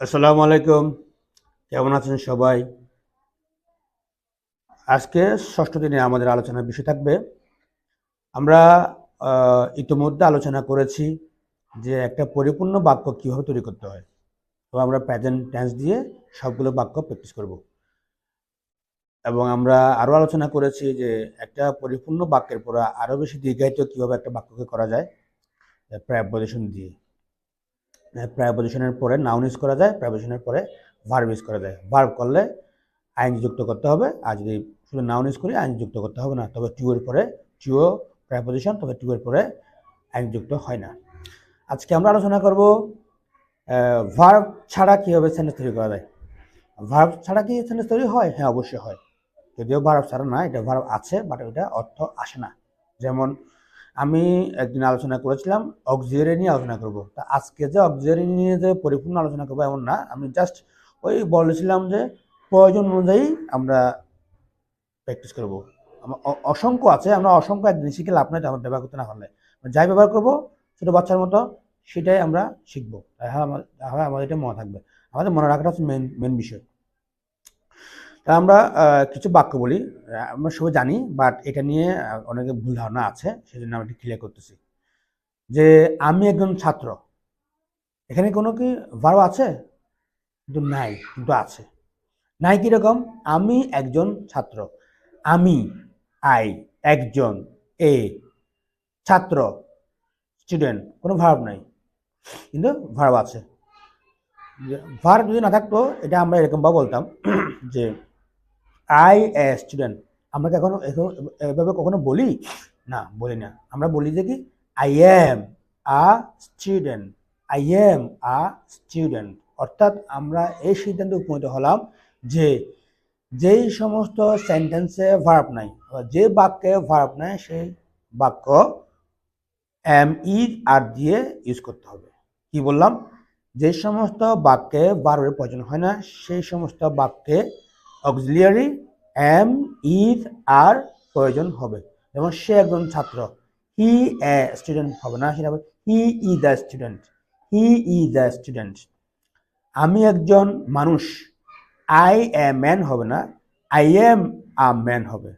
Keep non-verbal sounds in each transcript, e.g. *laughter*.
আসসালামু আলাইকুম। কেমন আছেন সবাই? আজকে ষষ্ঠ দিনে আমাদের আলোচনার বিষয় থাকবে। আমরা ইতিমধ্যে আলোচনা করেছি যে একটা পরিপূর্ণ বাক্য কীভাবে তৈরি করতে হয়। তো আমরা প্রেজেন্ট টেন্স দিয়ে সবগুলো বাক্য প্র্যাকটিস করব। এবং আমরা আরও আলোচনা করেছি যে একটা পরিপূর্ণ বাক্যের পরে আরও বেশি দীর্ঘায়িত কীভাবে একটা বাক্যকে করা যায় প্রায়পজিশন দিয়ে। প্রায়পজিশনের পরে নাউন ইউজ করা যায় প্রায়পজিশনের পরে ভার্ব ইউজ করা যায়। ভার্ব করলে আইন যুক্ত করতে হবে, আর যদি শুধু নাউন ইউজ করি আইন যুক্ত করতে হবে না। তবে টু এর পরে টুও প্রায়পজিশন তবে টু এর পরে আইন যুক্ত হয় না। আজকে আমরা আলোচনা করব ভার্ব ছাড়া কীভাবে সেন্টেন্স তৈরি করা যায়? ভার্ব ছাড়া কি সেন্টেন্স তৈরি হয়? হ্যাঁ অবশ্যই হয়। যদিও ভার্ব ছাড়া না, এটা ভার্ব আছে বাট এটা অর্থ আসে না। যেমন আমি একদিন আলোচনা করেছিলাম অক্সিয়ারি নিয়ে আলোচনা করব। তা আজকে যে অক্সিয়ারি নিয়ে যে পরিপূর্ণ আলোচনা করব এমন না, আমি জাস্ট ওই বলেছিলাম যে প্রয়োজন অনুযায়ী আমরা প্র্যাকটিস করব। আমার অসংখ্য আছে, আমরা অসংখ্য একদিন শিখে লাভ নাই আমরা ব্যবহার করতে না পারলে। যাই ব্যবহার করব, ছোটো বাচ্চার মতো, সেটাই আমরা শিখব। তাহলে আমার, তাহলে আমাদের এটা মনে থাকবে। আমাদের মনে রাখাটা হচ্ছে মেন মেন বিষয়। আমরা কিছু বাক্য বলি। আমরা সবাই জানি বাট এটা নিয়ে অনেকে ভুল ধারণা আছে, সেজন্য আমি ক্লিয়ার করতেছি। যে আমি একজন ছাত্র। এখানে কোনো কি ভার্ব আছে? কিন্তু নাই, কিন্তু আছে। নাই কীরকম আমি একজন ছাত্র। আমি আই একজন এ ছাত্র স্টুডেন্ট কোনো ভার্ব নাই। কিন্তু ভার্ব আছে। ভার্ব যদি না থাকতো, এটা আমরা এরকম বা বলতাম, যে আই এ স্টুডেন্ট আমরা কি এখনও এখনও এভাবে কখনো বলি? না বলি না। আমরা বলি যে কি? I am a student I am a student অর্থাৎ আমরা এই সিদ্ধান্তে উপনীত হলাম যে যেই সমস্ত সেন্টেন্সে ভার্ব নাই যে বাক্যে ভার্ব নাই, সেই বাক্য এম ই আর দিয়ে ইউজ করতে হবে। কি বললাম? যে সমস্ত বাক্যে ভার্বের প্রয়োজন হয় না, সেই সমস্ত বাক্যে অক্সিলিয়ারি এম ইজ আর প্রয়োজন হবে। যেমন সে একজন ছাত্র, হি এ স্টুডেন্ট হবে না সেটা হবে he is the student, he is the student. আমি একজন মানুষ, আই এ ম্যান হবে না, আই এম আ ম্যান হবে।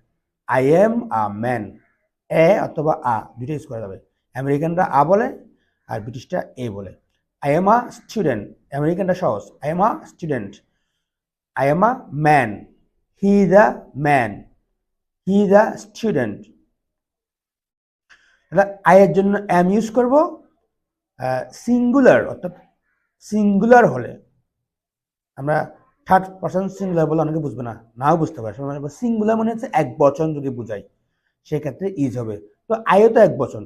I am a man, a অথবা আ দুটো ইউজ করা যাবে। আমেরিকানরা আ বলে আর ব্রিটিশরা এ বলে। আই এম আ স্টুডেন্ট, আমেরিকানরা সহজ। I am a student I am a man. He is a man. He is a student. এর জন্য এম ইউজ করব সিঙ্গুলার অর্থাৎ সিঙ্গুলার হলে আমরা থার্ড পার্সন সিঙ্গুলার বলে অনেকে বুঝবে না, নাও বুঝতে পারে সিঙ্গুলার মানে হচ্ছে এক বচন যদি বুঝাই, সেক্ষেত্রে ইজ হবে তো আইও তো এক বচন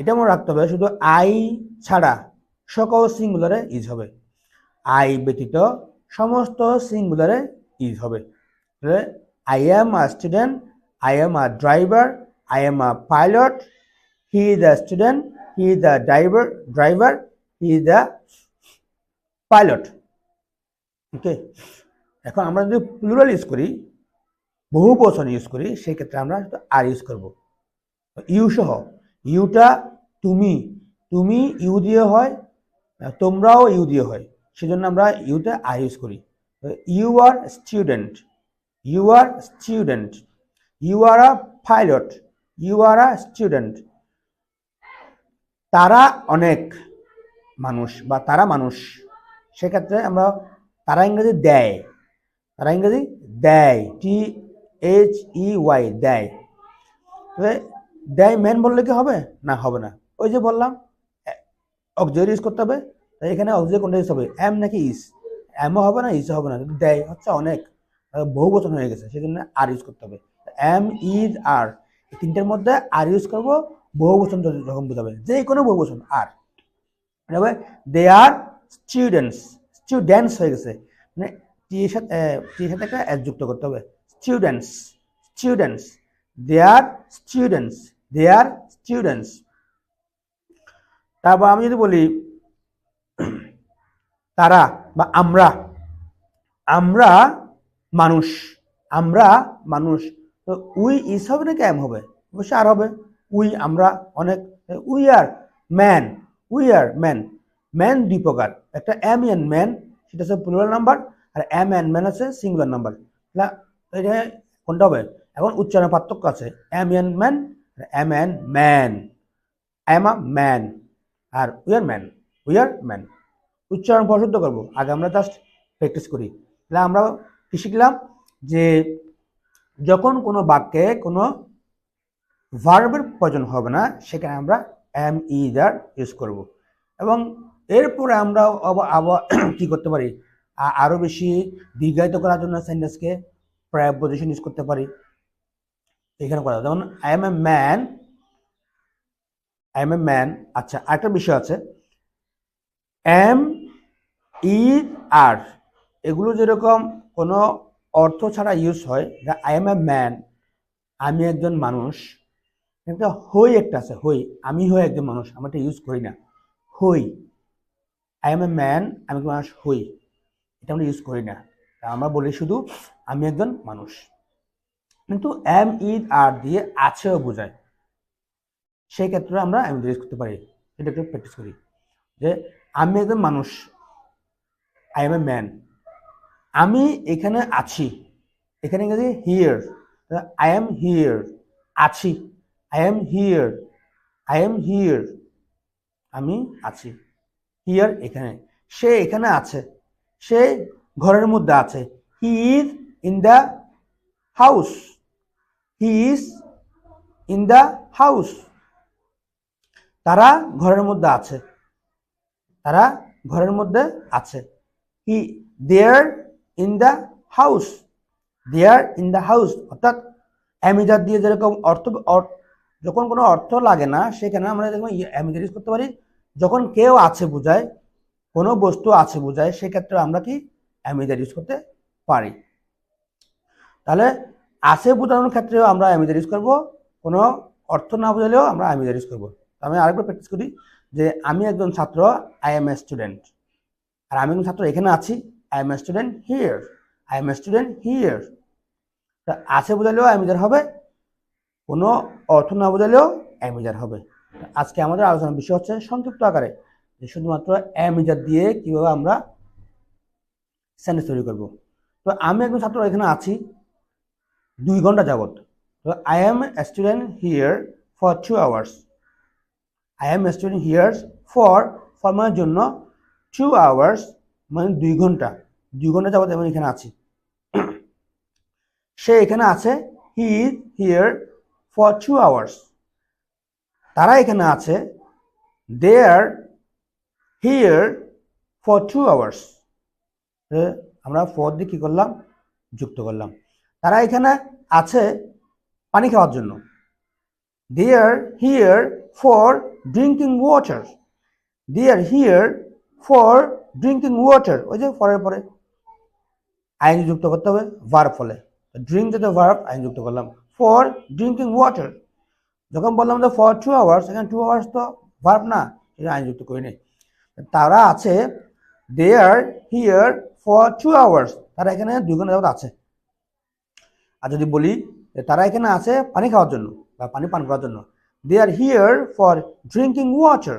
এটা মনে রাখতে হবে, শুধু আই ছাড়া সকল সিঙ্গুলারে ইজ হবে আই ব্যতীত সমস্ত সিঙ্গুলারে ইজ হবে। I am a student I am a driver I am a pilot he is the student he is the driver driver he is the pilot okay এখন আমরা যদি প্লুরাল ইউজ করি, বহু বচন ইউজ করি সেক্ষেত্রে আমরা আর ইউজ করব। ইউ সহ ইউটা তুমি তুমি ইউ দিয়ে হয়, তোমরাও ইউ দিয়ে হয়। সেজন্য আমরা ইউতে আই ইউজ করি। You are student you are student you are a pilot you are a student তারা অনেক মানুষ বা তারা মানুষ, সেক্ষেত্রে আমরা তারা ইংরেজি দেয়। তারা ইংরেজি দেয় টি এইচ ই ওয়াই দেয়। দেয় মেন বললে কি হবে? না হবে না। ওই যে বললাম অক্সিলারি ইউজ করতে হবে। তাই এখানে অক্সিলারি কোনটা হবে এম নাকি ইস এমও হবে না ইসও হবে না দেয়, হচ্ছে অনেক। বহু বচন হয়ে গেছে সেই জন্য আর ইউজ করতে হবে। এম ইজ আর এই তিনটের মধ্যে আর ইউজ করব, বহু বচন যখন বোঝাবে, যে কোনো বহু বচন আর মানে হবে দে আর স্টুডেন্টস স্টুডেন্টস হয়ে গেছে। মানে টি এর সাথে টি সাথে একটা এস যুক্ত করতে হবে। Students students they are students they are students তারপর আমি যদি বলি তারা বা আমরা। আমরা মানুষ। আমরা মানুষ। তো উই ইস হবে নাকি এম হবে? অবশ্যই আর হবে। উই, আমরা অনেক। We are man. We are man. Man দুই প্রকার। একটা এম এন ম্যান, সেটা হচ্ছে প্লুরাল নাম্বার আর এম এন ম্যান আছে সিঙ্গুলার নাম্বার না, এটা কোনটা হবে? এখন উচ্চারণের পার্থক্য আছে। M N man M N man. M A man, R we are man. We are man. উচ্চারণ পরিশুদ্ধ করব। আগে আমরা জাস্ট প্র্যাকটিস করি। তাহলে আমরা কি শিখলাম? যে যখন কোনো বাক্যে কোনো ভার্বের প্রয়োজন হবে না, সেখানে আমরা এম ইদার ইউজ করব। এবং এরপরে আমরা আবার *clears throat* কি করতে পারি? আরও বেশি দীর্ঘায়িত করার জন্য সেন্টেন্সকে প্রায় পজিশন ইউজ করতে পারি। এখানে করা। যেমন I am a man I am a man আচ্ছা আরেকটা বিষয় আছে। Am, is, are. এগুলো যেরকম কোনো অর্থ ছাড়া ইউজ হয় আই এম এ ম্যান আমি একজন মানুষ একটা হই একটা আছে, হই, আমি হই একজন মানুষ আমরা এটা ইউজ করি না। হই আই এম এ ম্যান আমি মানুষ, হই, এটা আমরা ইউজ করি না। আমরা বলি শুধু, আমি একজন মানুষ। কিন্তু এম ইদ আর দিয়ে আছেও বোঝায়। সেই ক্ষেত্রে আমরা এম ইউজ করতে পারি। এটা একটু প্র্যাকটিস করি। যে আমি একজন মানুষ আই এম এ ম্যান আমি এখানে আছি। এখানে গেছি হিয়ার আই এম হিয়ার আছি। I am here I am here আমি আছি। হিয়ার এখানে। সে এখানে আছে। সে ঘরের মধ্যে আছে। He is in the house he is in the house তারা ঘরের মধ্যে আছে। তারা ঘরের মধ্যে আছে। কি they're in the house they're in the house অর্থাৎ অ্যামিজার দিয়ে যেরকম অর্থ অর- যখন কোনো অর্থ লাগে না, সেখানে আমরা যেরকম অ্যামিজার ইউজ করতে পারি। যখন কেউ আছে বোঝায়, কোনো বস্তু আছে বোঝায়, সেক্ষেত্রে আমরা কি অ্যামিজার ইউজ করতে পারি। তাহলে আছে বোঝানোর ক্ষেত্রেও আমরা অ্যামিজার ইউজ করব, কোনো অর্থ না বোঝালেও আমরা অ্যামিজার ইউজ করব। আমি আরেকবার প্র্যাকটিস করি। যে আমি একজন ছাত্র আই এম এ স্টুডেন্ট আর আমি একজন ছাত্র এখানে আছি I am a student here I am a student here আছে বোঝালেও অ্যামিজার হবে, কোনো অর্থ না বোঝালেও অ্যামিজার হবে। আজকে আমাদের আলোচনার বিষয় হচ্ছে সংক্ষিপ্ত আকারে, যে শুধুমাত্র অ্যামিজার দিয়ে কীভাবে আমরা সেন্টেন্স তৈরি করব। তো আমি একজন ছাত্র এখানে আছি, দুই ঘণ্টা যাবত তো I am a student here for two hours I am student here for for মানে জন্য টু আওয়ার্স মানে দুই ঘণ্টা। দুই ঘণ্টা যাবত আমি এখানে আছি। সে এখানে আছে he is here for two hours তারা এখানে আছে they are here for two hours আমরা ফর দিয়ে কী করলাম? যুক্ত করলাম। তারা এখানে আছে পানি খাওয়ার জন্য। They are here for drinking water they are here for drinking water ওই যে ফরের পরে আইন যুক্ত করতে হবে ভার্ব ফলে। ড্রিঙ্ক যেটা ভার্ব আইন যুক্ত করলাম ফর ড্রিঙ্কিং ওয়াটার যখন বললাম যে ফর টু আওয়ার্স এখানে টু আওয়ার্স তো ভার্ব না এটা আইন যুক্ত করি তারা আছে they are here for two hours তারা এখানে দুই ঘণ্টা যাবত আছে। আর যদি বলি তারা এখানে আছে পানি খাওয়ার জন্য বা পানি পান করার জন্য they are here for drinking water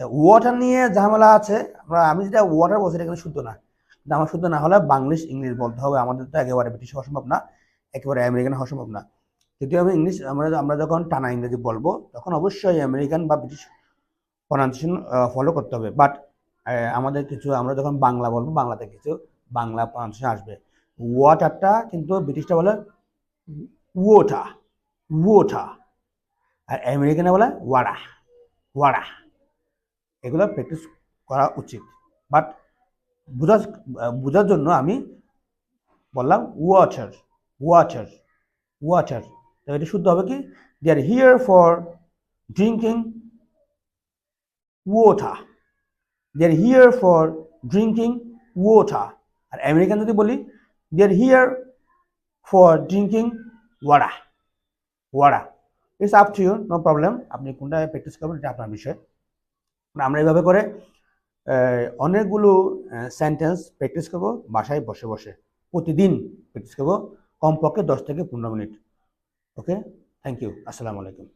water নিয়ে ঝামেলা আছে। আমরা, আমি যেটা ওয়াটার বলছি, এটা এখানে শুদ্ধ না। কিন্তু আমার শুদ্ধ না হলে বাংলিশ, ইংলিশ বলতে হবে। আমাদের তো একেবারে ব্রিটিশ হওয়া সম্ভব না। একেবারে আমেরিকান হওয়া সম্ভব না। যদিও আমি ইংলিশ। আমরা আমরা যখন টানা ইংরেজি বলব, তখন অবশ্যই আমেরিকান বা ব্রিটিশ প্রনাউন্সিয়েশন ফলো করতে হবে। বাট আমাদের কিছু, আমরা যখন বাংলা বলব, বাংলাতে কিছু বাংলা প্রনাউন্সিয়েশন আসবে। ওয়াটারটা কিন্তু ব্রিটিশটা বলে ওটা ওটা আর আমেরিকানে বলে ওয়াড়া ওয়াড়া। এগুলো প্র্যাকটিস করা উচিত। বাট বোঝার বোঝার জন্য আমি বললাম ওয়াটার ওয়াটার ওয়াচার তো এটা শুদ্ধ হবে কি? They are here for drinking water they are here for drinking water R American যদি বলি they are here for drinking water water it's up to you no problem আপনি কোনটা প্র্যাকটিস করবেন, এটা আপনার বিষয়। মানে আমরা এইভাবে করে অনেকগুলো সেন্টেন্স প্র্যাকটিস করব, বাসায় বসে বসে। প্রতিদিন প্র্যাকটিস করব, কমপক্ষে দশ থেকে পনেরো মিনিট। ওকে থ্যাংক ইউ আসসালামু আলাইকুম।